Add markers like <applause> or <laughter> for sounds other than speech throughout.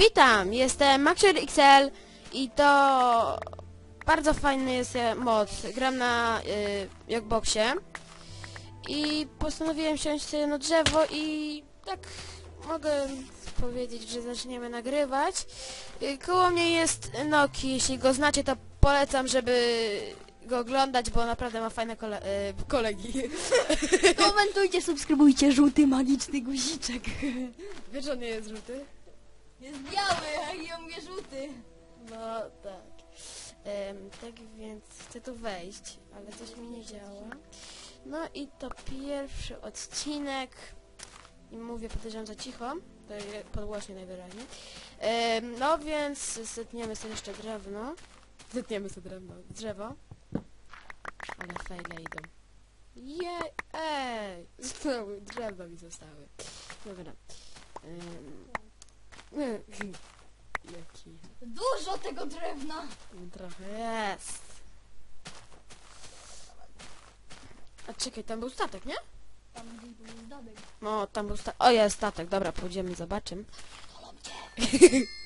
Witam, jestem Maxer XL i to bardzo fajny jest e, mod. Gram na y, Jogboxie i postanowiłem siąść sobie na drzewo i tak mogę powiedzieć, że zaczniemy nagrywać. Y, koło mnie jest Noki, jeśli go znacie to polecam, żeby go oglądać, bo naprawdę ma fajne kole y, kolegi. Komentujcie, subskrybujcie, żółty magiczny guziczek. Wiesz, on nie jest żółty? Jest biały, a ja mówię żółty. No tak. Tak więc chcę tu wejść, ale coś mi nie działa. No i to pierwszy odcinek. I mówię podejrzewam za cicho. To je- podgłośnie najwyraźniej. No więc zetniemy sobie jeszcze drewno. Zetniemy sobie drewno. Drzewo. Ale fejle idą. Jej! Ej! <laughs> Znowu drewno mi zostały. Dobra. Em, Jaki Dużo tego drewna. Trochę jest. A czekaj, tam był statek, nie? Tam gdzieś był zdobek. No, tam był statek. O, jest statek, dobra, pójdziemy, zobaczymy. <laughs>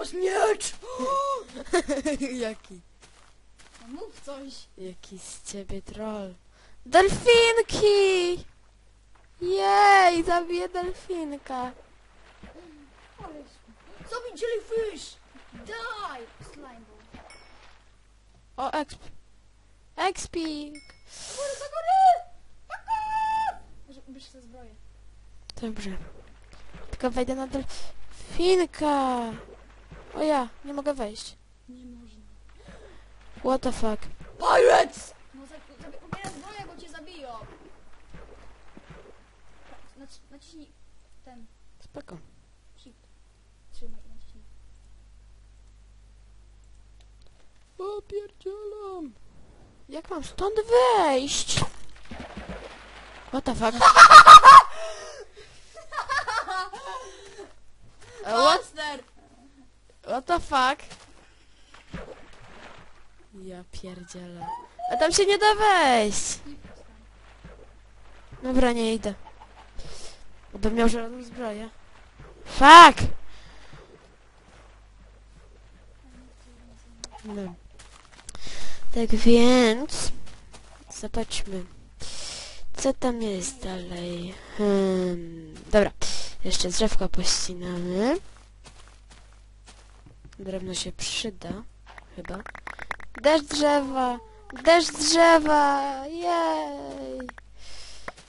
masz miecz! <laughs> Jaki? No mów coś. Jaki z ciebie troll. Delfinki! Jej, zabiję delfinka. Ale... Zabij jellyfish! Die! Slime ball. O, exp. Expik. Góry, za góry! Może ubierz sobie zbroję. Dobrze. Tylko wejdę na delfinka. O ja, nie mogę wejść. Nie można. What the fuck? Pirates! No za, za, ubieraj zbroję, bo cię zabiją. Nac, naciśnij ten Spoko. shift. Trzymaj i naciśnij. O, pierdzielam. Jak mam stąd wejść? What the fuck? <laughs> E, What, Monster! what the fuck? Ja pierdzielę. A tam się nie da wejść. Dobra, nie idę. Będę miał żelazną zbroję. Fuck! No. Tak więc... Zobaczmy. Co tam jest dalej? Hmm, dobra. Jeszcze drzewko pościnamy. Drewno się przyda. Chyba. Deszcz drzewa! Deszcz drzewa! Jej!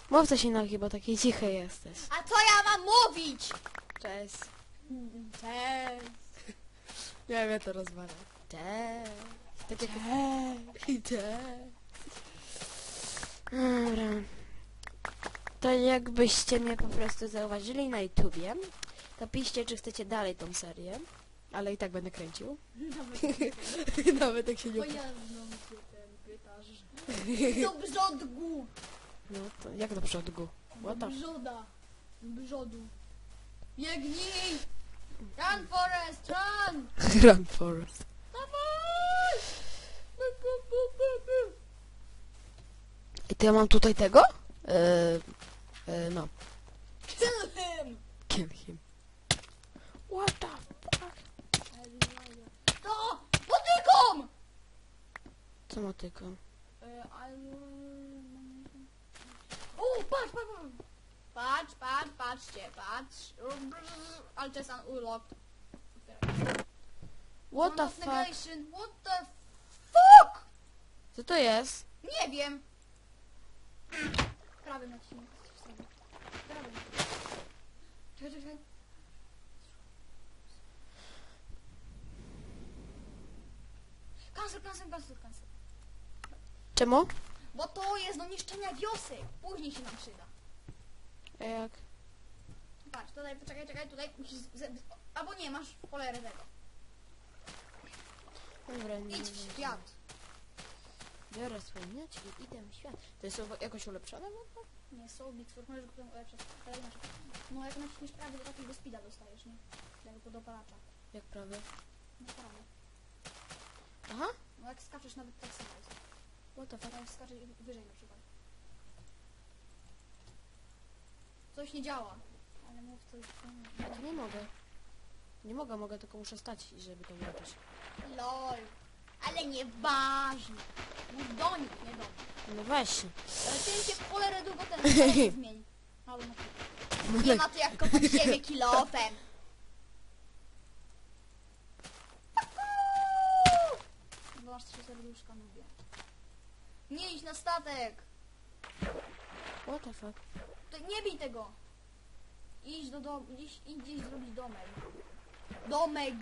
Mów coś innego, bo taki cichy jesteś. A co ja mam mówić? Cześć. Cześć. Ja mnie to rozwala. Cześć. Tak jak... Cześć. <laughs> Dobra. To jakbyście mnie po prostu zauważyli na YouTubie, to piszcie, czy chcecie dalej tą serię. Ale i tak będę kręcił. <laughs> Nawet jak się nie... <laughs> Pojazdą się ten pytasz. <laughs> Do brzodgu. No to jak do przodu? What Do the... brzoda. Brzodu. Biegnij! Run Forest, run! Run Forest. Dawaj! Bu, bu, bu, bu, bu. I to ja mam tutaj tego? Eee, e, no. Kill him! Kill him. What the? To! Potykom! Co motyką? E, O, patrz, patrz, patrz! Patrz, patrz, patrzcie, patrz. Ale to jest unlocked. What the fuck? negation. What the fuck? Co to jest? Nie wiem. Prawy naciśnij. Prawy. Czekaj, czekaj. Cancel, cancel, cancel, cancel. Czemu? Bo to jest do niszczenia wiosek. Później się nam przyda. A Jak? Patrz, tutaj, poczekaj, czekaj, tutaj musisz... z- z- Albo nie, masz cholerę tego. Dobra, nie, Idź w świat. Biorę swoje miecz i idę w świat. To jest jakoś ulepszone? No? Nie, są Bigfoot, możesz go ulepszać. Ale inaczej. No jak naciśniesz prawy, to takiego speeda dostajesz, nie? Tego podopalacza. Jak prawie? No prawy. Aha. No jak skaczesz nawet tak samo jest. What the fuck? Jak skaczesz wyżej na przykład. Coś nie działa. Ale mów coś. Ja to nie mogę. Nie mogę, mogę, tylko muszę stać, żeby to włączyć. LOL. Ale nieważne. Mów do nich, nie do mnie. No właśnie. Ale ty się w cholerę długo ten <laughs> zmieni. Mały na. Nie ma to jak kopać ziemię kilofem. Bo masz trzy serduszka, mówię. Nie idź na statek. What the fuck? To nie bij tego. Idź do domu, idź, idź gdzieś zrobić domek. Domek.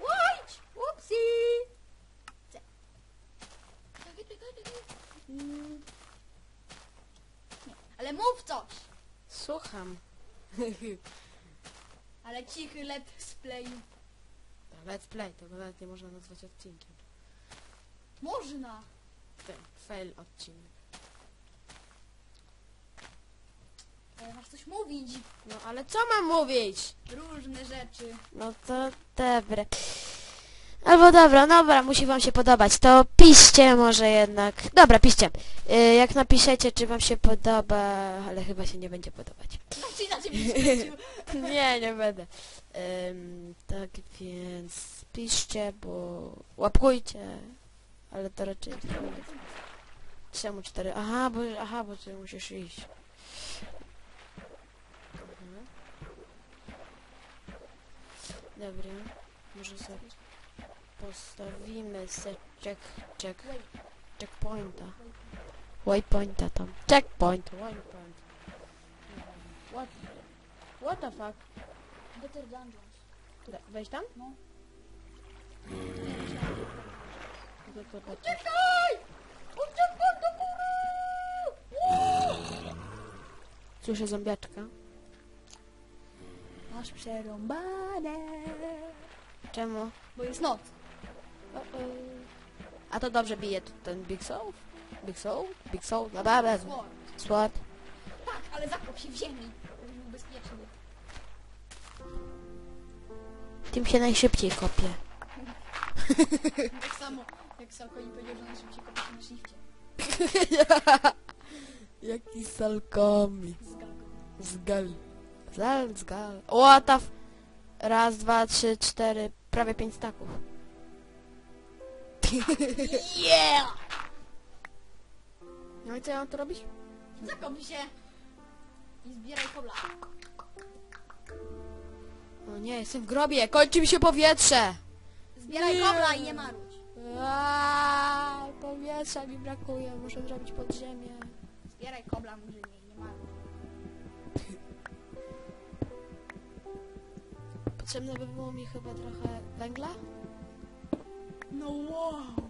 Łódź! Upsi! Ce. Czekaj, czekaj, czekaj. Mm. Nie, ale mów coś. Słucham. <laughs> Ale cichy let's play. Let's play, tego nawet nie można nazwać odcinkiem. Można. Ten fail odcinek. Ale masz coś mówić. No ale co mam mówić? Różne rzeczy. No to dobre. Albo dobra, dobra, musi wam się podobać. To piszcie może jednak. Dobra, piszcie. Y, jak napiszecie, czy wam się podoba, ale chyba się nie będzie podobać. Znaczy inaczej. <laughs> Nie, nie będę. Ym, tak więc piszcie, bo łapkujcie. Ale to raczej... Czemu cztery? Aha, bo, aha, bo ty musisz iść. Mhm. Dobra, może sobie postawimy se check, check, checkpointa. Waypointa tam. Checkpoint, waypoint. What? What the fuck? Better Dungeons. Da- Weź tam? No. Czekaj! Uciekaj do góry! Słyszę zombiaczka. Masz przerąbane. Czemu? Bo jest noc. A to dobrze bije tu ten Big Soul? Big Soul? Big Soul? No dobra. Sword. Swat. Tak, ale zakop się w ziemi. bezpieczny. Tym się najszybciej kopie. <laughs> Tak samo, jak Salkoni powiedział, że najszybciej kopie się na shifcie. <laughs> Jaki salkomi. Z. Zal, zgal. What the f... Raz, dwa, trzy, cztery, prawie pięć staków. Yeah! No i co ja mam tu robić? Zakop się. I zbieraj kobla. O nie, jestem w grobie, kończy mi się powietrze! Zbieraj Nie. kobla i nie marudź. Aaaa, powietrza mi brakuje, muszę zrobić podziemie. Zbieraj kobla, murzynie, i nie marudź. Potrzebne by było mi chyba trochę węgla? No wow. <laughs>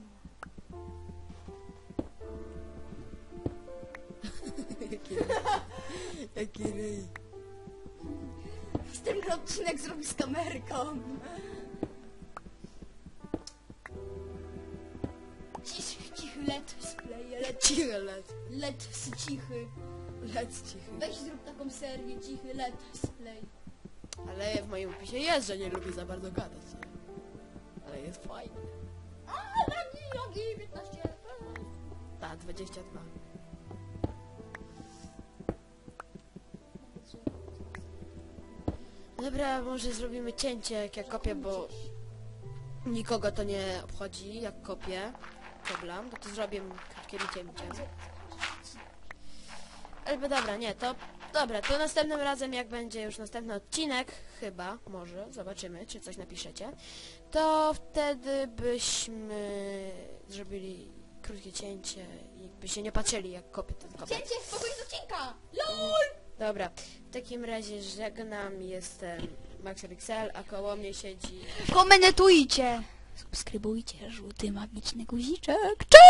Jaki ryj. Następny odcinek zrobi z kamerką. Cichy, cichy, let's play, let, Cichy let. let's cichy. Lec cichy. Weź zrób taką serię, cichy, let's play. Ale w moim opisie jest, że nie lubię za bardzo gadać. Ale jest fajnie. A, lagi, lagi, 15 Tak, 22. Dobra, może zrobimy cięcie jak ja kopię, bo nikogo to nie obchodzi jak kopię kobla, bo to zrobię krótkim cięciem. Ale dobra, nie, to dobra, to następnym razem jak będzie już następny odcinek, chyba, może, zobaczymy, czy coś napiszecie, to wtedy byśmy zrobili krótkie cięcie i by się nie patrzyli jak kopię ten kobla. Cięcie, spokój z odcinka. LOL! Dobra, w takim razie żegnam, jestem MaxRXL, a koło mnie siedzi... Komentujcie. Subskrybujcie, żółty magiczny guziczek. Cześć!